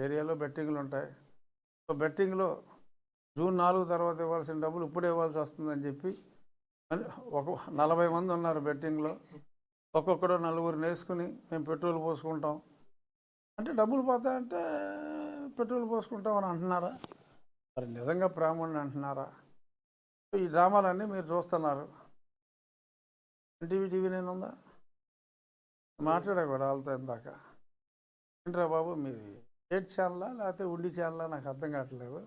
ఏరియాలో బెట్టింగ్లు ఉంటాయి. సో బెట్టింగ్లో జూన్ నాలుగు తర్వాత ఇవ్వాల్సిన డబ్బులు ఇప్పుడే ఇవ్వాల్సి వస్తుందని చెప్పి ఒక నలభై మంది ఉన్నారు బెట్టింగ్లో. ఒక్కొక్కడు నలుగురిని వేసుకుని మేము పెట్రోల్ పోసుకుంటాం. అంటే డబ్బులు పోతాయంటే పెట్రోల్ పోసుకుంటాం అని అంటున్నారా? మరి నిజంగా బ్రాహ్మణుని అంటున్నారా? ఈ డ్రామాలన్నీ మీరు చూస్తున్నారు. టీవీ టీవీ నేను ఉందా? మాట్లాడా కూడా వాళ్ళతో ఇందాక. ఏంట్రా బాబు మీది? స్టేట్ ఛానలా లేకపోతే ఉండి ఛానలా నాకు అర్థం కావట్లేదు.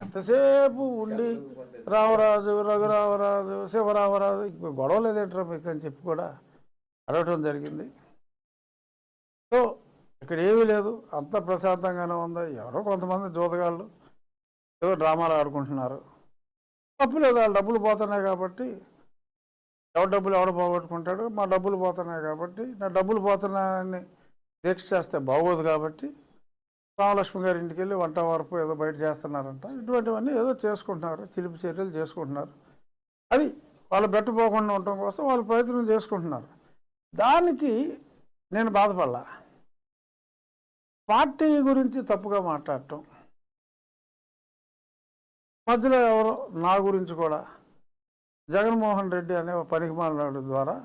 ఎంతసేపు ఉండి రామరాజు రఘురామరాజు శివరామరాజు గొడవ లేదేంట్రా మీకు అని చెప్పి కూడా అడగటం జరిగింది. సో ఇక్కడ ఏమీ లేదు. అంత ప్రశాంతంగానే ఉంది. ఎవరో కొంతమంది జోతగాళ్ళు ఏదో డ్రామాలు ఆడుకుంటున్నారు. తప్పు లేదు. వాళ్ళ డబ్బులు పోతున్నాయి కాబట్టి ఎవరి డబ్బులు ఎవడ పోగొట్టుకుంటాడు? మా డబ్బులు పోతున్నాయి కాబట్టి నా డబ్బులు పోతున్నాయని దీక్ష చేస్తే బాగోదు కాబట్టి రామలక్ష్మి గారి ఇంటికి వెళ్ళి వంట వరపు ఏదో బయట చేస్తున్నారంట. ఇటువంటివన్నీ ఏదో చేసుకుంటున్నారు. చిలిపి చర్యలు చేసుకుంటున్నారు. అది వాళ్ళు బెట్టపోకుండా ఉండటం కోసం వాళ్ళు ప్రయత్నం చేసుకుంటున్నారు. దానికి నేను బాధపడలా. పార్టీ గురించి తప్పుగా మాట్లాడటం. మధ్యలో ఎవరో నా గురించి కూడా జగన్మోహన్ రెడ్డి అనే ఒక పనికిమాలినాడు ద్వారా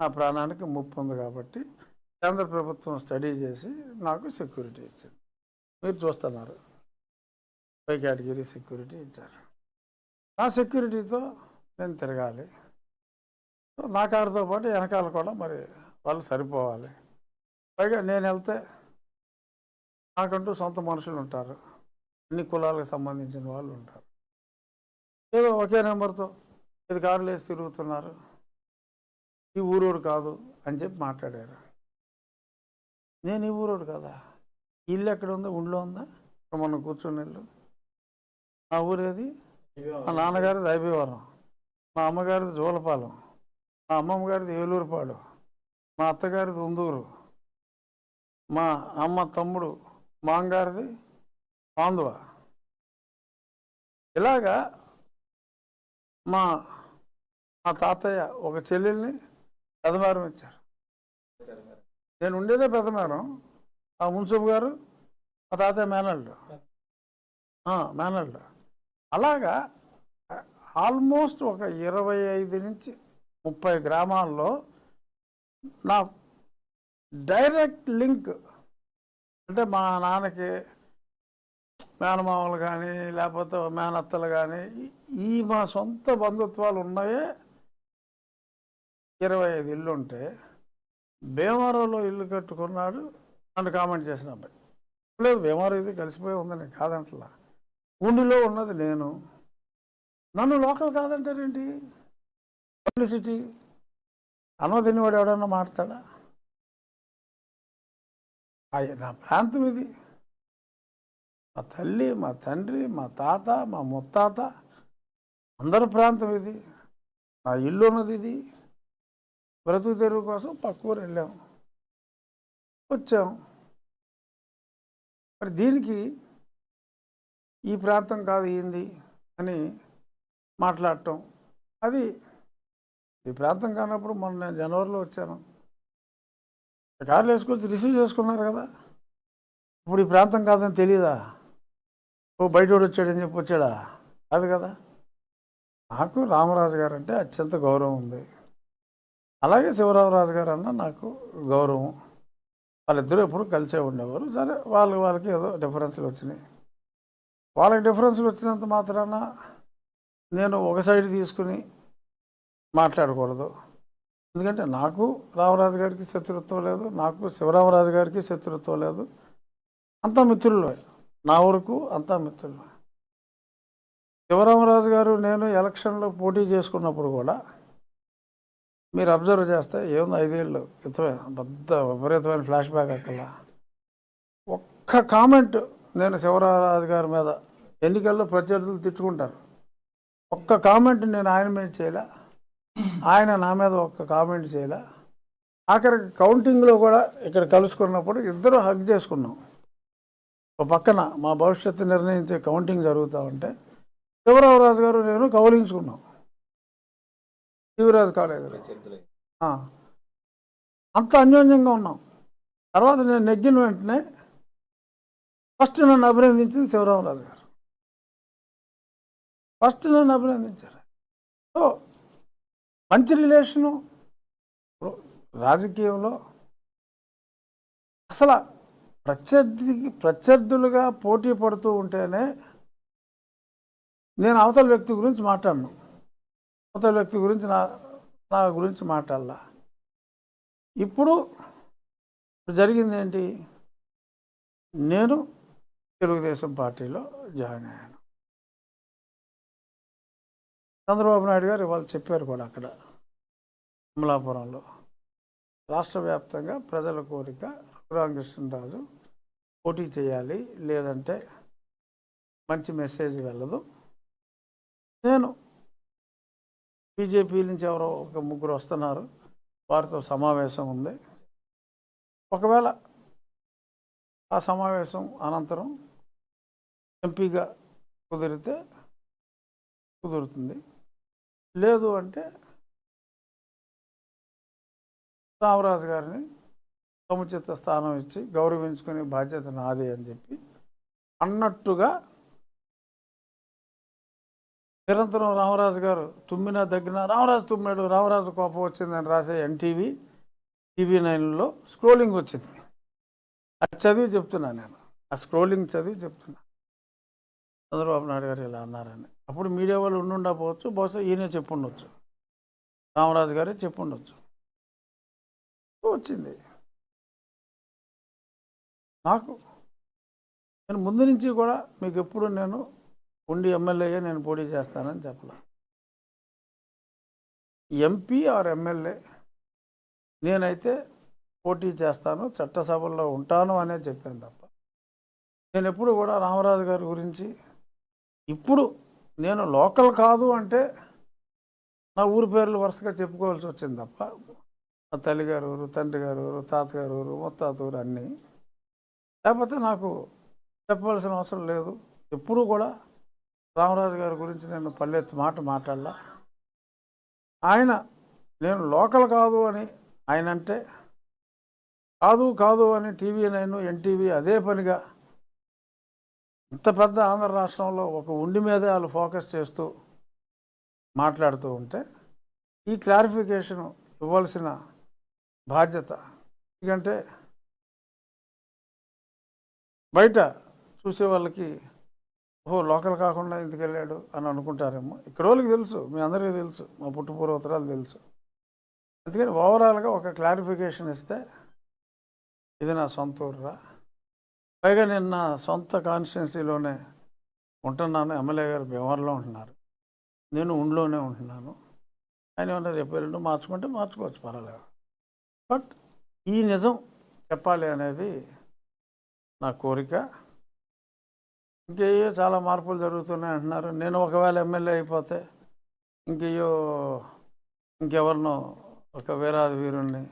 నా ప్రాణానికి ముప్పు ఉంది కాబట్టి కేంద్ర ప్రభుత్వం స్టడీ చేసి నాకు సెక్యూరిటీ ఇచ్చింది. మీరు చూస్తున్నారు. పై కేటగిరీ సెక్యూరిటీ ఇచ్చారు. ఆ సెక్యూరిటీతో నేను తిరగాలి. నా కారుతో పాటు వెనకాల కూడా మరి వాళ్ళు సరిపోవాలి. పైగా నేను వెళ్తే నాకంటూ సొంత మనుషులు ఉంటారు. అన్ని కులాలకు సంబంధించిన వాళ్ళు ఉంటారు. ఏదో ఒకే నెంబర్తో ఇది కారులు వేసి తిరుగుతున్నారు. ఈ ఊరోడు కాదు అని చెప్పి మాట్లాడారు. నేను ఈ ఊరోడు కదా? ఇల్లు ఎక్కడ ఉందో ఊళ్ళో ఉందా? మనం మొన్న కూర్చుని ఇల్లు. మా ఊరేది? మా నాన్నగారిది ఐబీవరం. మా అమ్మగారిది జోలపాలెం. మా అమ్మమ్మ గారిది ఏలూరుపాడు. మా అత్తగారిది ఉందూరు. మా అమ్మ తమ్ముడు మాంగారిది ఆంధ్ర ఇలాగా మా మా తాతయ్య ఒక చెల్లెల్ని పెదమేరం ఇచ్చారు. నేను ఉండేదే పెదమేరం. ఆ మున్సిపు గారు మా తాతయ్య మేనల్డు మేనల్డ్ అలాగా ఆల్మోస్ట్ ఒక ఇరవై ఐదు నుంచి ముప్పై గ్రామాల్లో నా డైరెక్ట్ లింక్ అంటే మా నాన్నకి మేనమామలు కానీ లేకపోతే మేనత్తలు కానీ ఈ మా సొంత బంధుత్వాలు ఉన్నాయే ఇరవై ఐదు ఇల్లు ఉంటే భీమవరంలో ఇల్లు కట్టుకున్నాడు అని కామెంట్ చేసిన అబ్బాయి లేదు భీమవరం ఇది కలిసిపోయి ఉందని కాదంటలా. గుండెలో ఉన్నది నేను. నన్ను లోకల్ కాదంటారేంటి? పబ్లిసిటీ. అన్నం తినేవాడు ఎవడన్నా మాట్లాడా? నా ప్రాంతం ఇది. మా తల్లి మా తండ్రి మా తాత మా ముత్తాత అందరి ప్రాంతం ఇది. నా ఇల్లు ఉన్నది ఇది. బ్రతుకు తెరువు కోసం పక్కూరు వెళ్ళాము వెళ్ళాం. వచ్చాం. మరి దీనికి ఈ ప్రాంతం కాదు ఏంది అని మాట్లాడటం. అది ఈ ప్రాంతం కానప్పుడు మొన్న నేను జనవరిలో వచ్చాను. కార్లు వేసుకొచ్చి రిసీవ్ చేసుకున్నారు కదా. ఇప్పుడు ఈ ప్రాంతం కాదని తెలియదా ఓ బయటోడు వచ్చాడని చెప్పి వచ్చాడా? కాదు కదా. నాకు రామరాజు గారు అంటే అత్యంత గౌరవం ఉంది. అలాగే శివరామరాజు గారు అన్న నాకు గౌరవం. వాళ్ళిద్దరూ ఎప్పుడు కలిసే ఉండేవారు. సరే వాళ్ళకి వాళ్ళకి ఏదో డిఫరెన్స్లు వచ్చినాయి. వాళ్ళకి డిఫరెన్స్లు వచ్చినంత మాత్రాన నేను ఒక సైడ్ తీసుకుని మాట్లాడకూడదు. ఎందుకంటే నాకు రామరాజు గారికి శత్రుత్వం లేదు నాకు శివరామరాజు గారికి శత్రుత్వం లేదు. అంతా మిత్రులు నా వరకు అంతా మిత్రులు. శివరామరాజు గారు నేను ఎలక్షన్లో పోటీ చేసుకున్నప్పుడు కూడా మీరు అబ్జర్వ్ చేస్తే ఏముంది ఐదేళ్ళు క్రితమే పెద్ద విపరీతమైన ఫ్లాష్ బ్యాక్ అక్కడ. ఒక్క కామెంట్ నేను శివరామరాజు గారి మీద ఎన్నికల్లో ప్రత్యర్థులు తిట్టుకుంటారు. ఒక్క కామెంట్ నేను ఆయన మీద చేయలే. ఆయన నా మీద ఒక్క కామెంట్ చేయలే. ఆఖరికి కౌంటింగ్లో కూడా ఇక్కడ కలుసుకున్నప్పుడు ఇద్దరు హక్ చేసుకున్నాం. ఒక పక్కన మా భవిష్యత్తు నిర్ణయించే కౌంటింగ్ జరుగుతూ ఉంటే శివరామరాజు గారు నేను కౌలించుకున్నాం. శివరాజు కాలేజీలో. ఆ. అంత అన్యోన్యంగా ఉన్నాం. తర్వాత నేను నెగ్గిన వెంటనే ఫస్ట్ నన్ను అభినందించింది శివరామరాజు గారు. ఫస్ట్ నన్ను అభినందించారు. సో మంచి రిలేషను రాజకీయంలో అసలు ప్రత్యర్థికి ప్రత్యర్థులుగా పోటీ పడుతూ ఉంటేనే నేను అవతల వ్యక్తి గురించి మాట్లాడను. కొత్త వ్యక్తి గురించి నా నా గురించి మాట్లాడాల. ఇప్పుడు జరిగింది ఏంటి? నేను తెలుగుదేశం పార్టీలో జాయిన్ అయ్యాను. చంద్రబాబు నాయుడు గారు ఇవాళ చెప్పారు కూడా అక్కడ అమలాపురంలో రాష్ట్ర వ్యాప్తంగా ప్రజల కోరిక రఘురామకృష్ణరాజు పోటీ చేయాలి లేదంటే మంచి మెసేజ్ వెళ్ళదు. నేను బీజేపీ నుంచి ఎవరో ఒక ముగ్గురు వస్తున్నారు. వారితో సమావేశం ఉంది. ఒకవేళ ఆ సమావేశం అనంతరం ఎంపీగా కుదిరితే కుదురుతుంది. లేదు అంటే రామరాజు గారిని సముచిత స్థానం ఇచ్చి గౌరవించుకునే బాధ్యత నాది అని చెప్పి అన్నట్టుగా నిరంతరం రామరాజు గారు తుమ్మినా దగ్గిన రామరాజు తుమ్మాడు రామరాజు కోపం వచ్చిందని రాసే ఎన్టీవీ టీవీ నైన్లో స్క్రోలింగ్ వచ్చింది. అది చదివి చెప్తున్నా నేను. ఆ స్క్రోలింగ్ చదివి చెప్తున్నా. చంద్రబాబు నాయుడు గారు ఇలా అన్నారని. అప్పుడు మీడియా వాళ్ళు ఉండుండకపోవచ్చు బహుశా ఈయనే చెప్పుండొచ్చు. రామరాజు గారే చెప్పుండొచ్చు. వచ్చింది. నాకు నేను ముందు నుంచి కూడా మీకు ఎప్పుడు నేను ఉండి ఎమ్మెల్యేగా నేను పోటీ చేస్తానని చెప్పలే. ఎంపీ ఆర్ ఎమ్మెల్యే నేనైతే పోటీ చేస్తాను చట్టసభల్లో ఉంటాను అనే చెప్పాను తప్ప. నేను ఎప్పుడు కూడా రామరాజు గారి గురించి ఇప్పుడు నేను లోకల్ కాదు అంటే నా ఊరి పేర్లు వరుసగా చెప్పుకోవాల్సి వచ్చింది తప్ప. మా తల్లిగారు ఊరు తండ్రి గారు ఊరు తాతగారు ఊరు ముత్తాత ఊరు అన్నీ. లేకపోతే నాకు చెప్పవలసిన అవసరం లేదు. ఎప్పుడూ కూడా రామరాజు గారి గురించి నేను పల్లెత్తు మాట మాట్లాడలా. ఆయన నేను లోకల్ కాదు అని ఆయన అంటే కాదు కాదు అని టీవీ నైన్ ఎన్టీవీ అదే పనిగా ఇంత పెద్ద ఆంధ్ర రాష్ట్రంలో ఒక ఉండి మీదే వాళ్ళు ఫోకస్ చేస్తూ మాట్లాడుతూ ఉంటే ఈ క్లారిఫికేషన్ ఇవ్వాల్సిన బాధ్యత. ఎందుకంటే బయట చూసే వాళ్ళకి ఓహో లోకల్ కాకుండా ఎందుకు వెళ్ళాడు అని అనుకుంటారేమో. ఇక్కడ వాళ్ళకి తెలుసు మీ అందరికీ తెలుసు మా పుట్టుపూర్వోత్తరాలు తెలుసు. అందుకని ఓవరాల్గా ఒక క్లారిఫికేషన్ ఇస్తే ఇది నా సొంత ఊర్రా. పైగా నేను నా సొంత కాన్స్టిట్యున్సీలోనే ఉంటున్నాను ఎమ్మెల్యే గారు భీమవరంలో ఉంటున్నారు. నేను ఉండిలోనే ఉంటున్నాను. ఆయన ఏమన్నా రేపు ఎల్లుండి మార్చుకుంటే మార్చుకోవచ్చు పర్వాలేదు. బట్ ఈ నిజం చెప్పాలి అనేది నా కోరిక. ఇంకేయో చాలా మార్పులు జరుగుతున్నాయి అంటున్నారు. నేను ఒకవేళ ఎమ్మెల్యే అయిపోతే ఇంకేయో ఇంకెవరినో ఒక వీరాది వీరుణ్ణి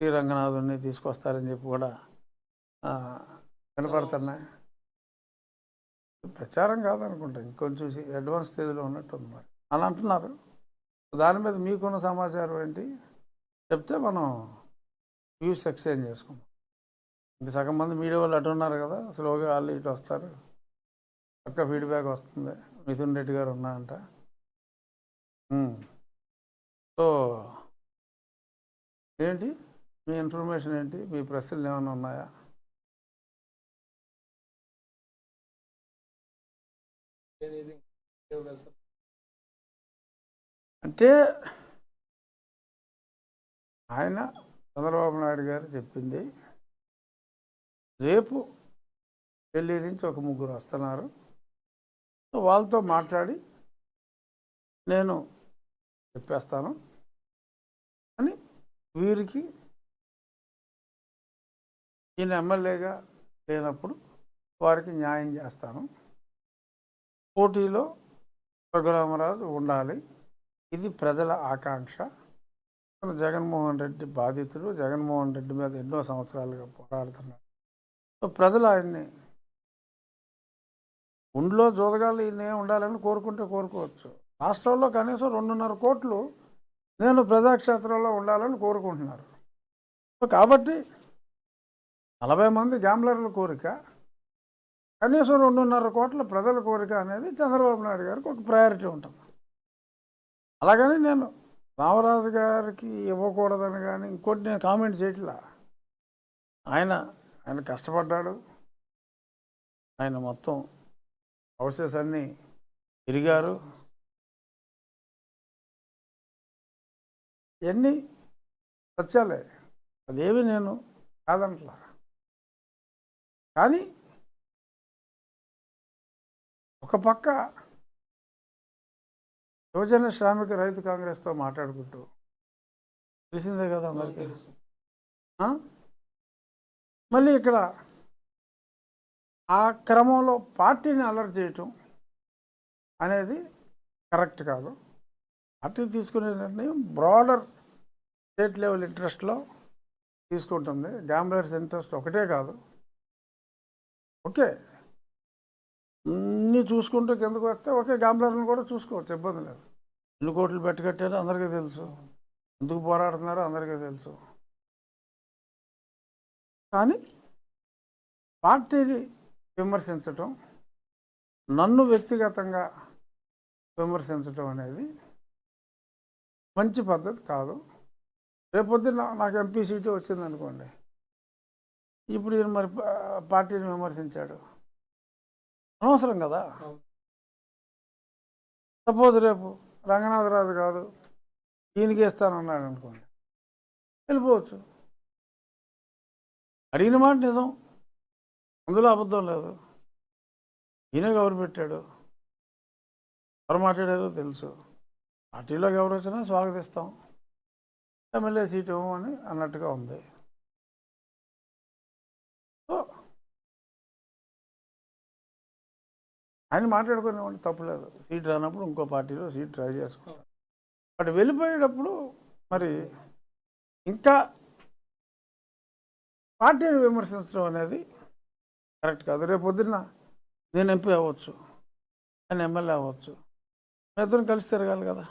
శ్రీరంగనాథుని తీసుకొస్తారని చెప్పి కూడా ఆ, వినపడుతున్నాయి ప్రచారం కాదనుకుంటా ఇంకొంచెం అడ్వాన్స్ స్టేజ్లో ఉన్నట్టు ఉంది మరి అని అంటున్నారు. దాని మీద మీకున్న సమాచారం ఏంటి? చెప్తే మనం వ్యూస్ ఎక్స్చేంజ్ చేసుకుందాం. ఇంక సగం మంది మీడియా వాళ్ళు అటు ఉన్నారు కదా స్లోగా వాళ్ళు ఇటు వస్తారు. పక్క ఫీడ్బ్యాక్ వస్తుంది. మిథున్ రెడ్డి గారు ఉన్నారంట. సో ఏంటి? మీ ఇన్ఫర్మేషన్ ఏంటి? మీ ప్రశ్నలు ఏమైనా ఉన్నాయా? అంటే ఆయన చంద్రబాబు నాయుడు గారు చెప్పింది రేపు ఢిల్లీ నుంచి ఒక ముగ్గురు వస్తున్నారు. వాళ్ళతో మాట్లాడి నేను చెప్పేస్తాను. అని వీరికి ఈయన ఎమ్మెల్యేగా లేనప్పుడు వారికి న్యాయం చేస్తాను. పోటీలో రఘురామరాజు ఉండాలి. ఇది ప్రజల ఆకాంక్ష. జగన్మోహన్ రెడ్డి బాధితుడు. జగన్మోహన్ రెడ్డి మీద ఎన్నో సంవత్సరాలుగా పోరాడుతున్నాడు. సో ప్రజలు ఆయన్ని ఉండిలో జోదగాళ్ళు ఈయన ఉండాలని కోరుకుంటే కోరుకోవచ్చు. రాష్ట్రంలో కనీసం రెండున్నర కోట్లు నేను ప్రజాక్షేత్రంలో ఉండాలని కోరుకుంటున్నారు. కాబట్టి నలభై మంది గ్యాంబ్లర్ల కోరిక కనీసం రెండున్నర కోట్ల ప్రజల కోరిక అనేది చంద్రబాబు నాయుడు గారికి ఒక ప్రయారిటీ ఉంటుంది. అలాగని నేను రామరాజు గారికి ఇవ్వకూడదని కానీ ఇంకోటి నేను కామెంట్ చేయట్లా. ఆయన ఆయన కష్టపడ్డాడు. ఆయన మొత్తం హౌసెస్ అన్నీ తిరిగారు. ఇవన్నీ సత్యాలే అదేమి నేను కాదంట్లా. కానీ ఒక పక్క యువజన శ్రామిక రైతు కాంగ్రెస్తో మాట్లాడుకుంటూ తెలిసిందే కదా అందరికీ? మళ్ళీ ఇక్కడ ఆ క్రమంలో పార్టీని అలర్ట్ చేయటం అనేది కరెక్ట్ కాదు. పార్టీ తీసుకునే నిర్ణయం బ్రాడర్ స్టేట్ లెవెల్ ఇంట్రెస్ట్లో తీసుకుంటుంది. గ్యాంబ్లర్స్ ఇంట్రెస్ట్ ఒకటే కాదు. ఓకే. అన్నీ చూసుకుంటూ కిందకు వస్తే ఓకే గ్యాంబ్లర్ని కూడా చూసుకోవచ్చు ఇబ్బంది లేదు. ఎన్ని కోట్లు పెట్టకట్టారో అందరికీ తెలుసు. ఎందుకు పోరాడుతున్నారో అందరికీ తెలుసు. కానీ పార్టీని విమర్శించటం నన్ను వ్యక్తిగతంగా విమర్శించటం అనేది మంచి పద్ధతి కాదు. రేపొద్దున నాకు ఎంపీ సీటు వచ్చింది అనుకోండి ఇప్పుడు ఈయన మరి పార్టీని విమర్శించాడు. అనవసరం కదా? సపోజ్ రేపు రంగనాథరాజు కాదు ఈయనకి ఇస్తానన్నాడు అనుకోండి వెళ్ళిపోవచ్చు. అడిగిన మాట నిజం. అందులో అబద్ధం లేదు. ఈయన ఎవరు పెట్టాడు? ఎవరు మాట్లాడారో తెలుసు. పార్టీలోకి ఎవరు వచ్చినా స్వాగతిస్తాం. ఎమ్మెల్యే సీటు ఇవ్వమని అన్నట్టుగా ఉంది. సో ఆయన మాట్లాడుకునేవాడిని తప్పులేదు సీట్ రానప్పుడు ఇంకో పార్టీలో సీట్ ట్రై చేసుకుంటాం బట్ వెళ్ళిపోయేటప్పుడు మరి ఇంకా పార్టీని విమర్శించడం అనేది కరెక్ట్ కాదు. రేపు పొద్దున్న నేను ఎంపీ అవ్వచ్చు. నేను ఎమ్మెల్యే అవ్వచ్చు. మీ ఇద్దరం కలిసి తిరగాలి కదా.